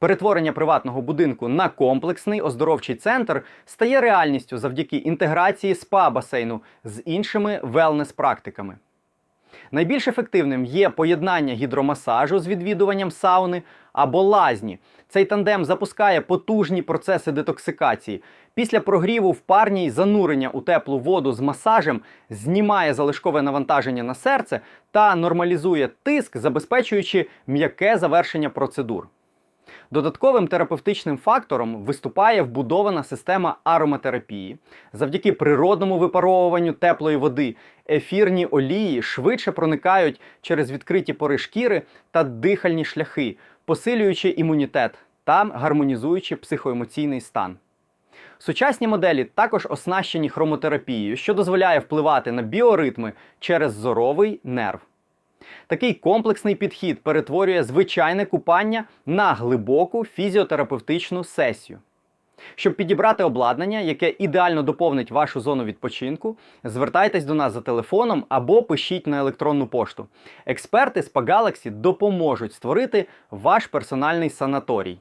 Перетворення приватного будинку на комплексний оздоровчий центр стає реальністю завдяки інтеграції спа-басейну з іншими велнес-практиками. Найбільш ефективним є поєднання гідромасажу з відвідуванням сауни або лазні. Цей тандем запускає потужні процеси детоксикації. Після прогріву в парні й занурення у теплу воду з масажем знімає залишкове навантаження на серце та нормалізує тиск, забезпечуючи м'яке завершення процедур. Додатковим терапевтичним фактором виступає вбудована система ароматерапії. Завдяки природному випаровуванню теплої води ефірні олії швидше проникають через відкриті пори шкіри та дихальні шляхи, посилюючи імунітет та гармонізуючи психоемоційний стан. Сучасні моделі також оснащені хромотерапією, що дозволяє впливати на біоритми через зоровий нерв. Такий комплексний підхід перетворює звичайне купання на глибоку фізіотерапевтичну сесію. Щоб підібрати обладнання, яке ідеально доповнить вашу зону відпочинку, звертайтесь до нас за телефоном або пишіть на електронну пошту. Експерти з Pagalaxy допоможуть створити ваш персональний санаторій.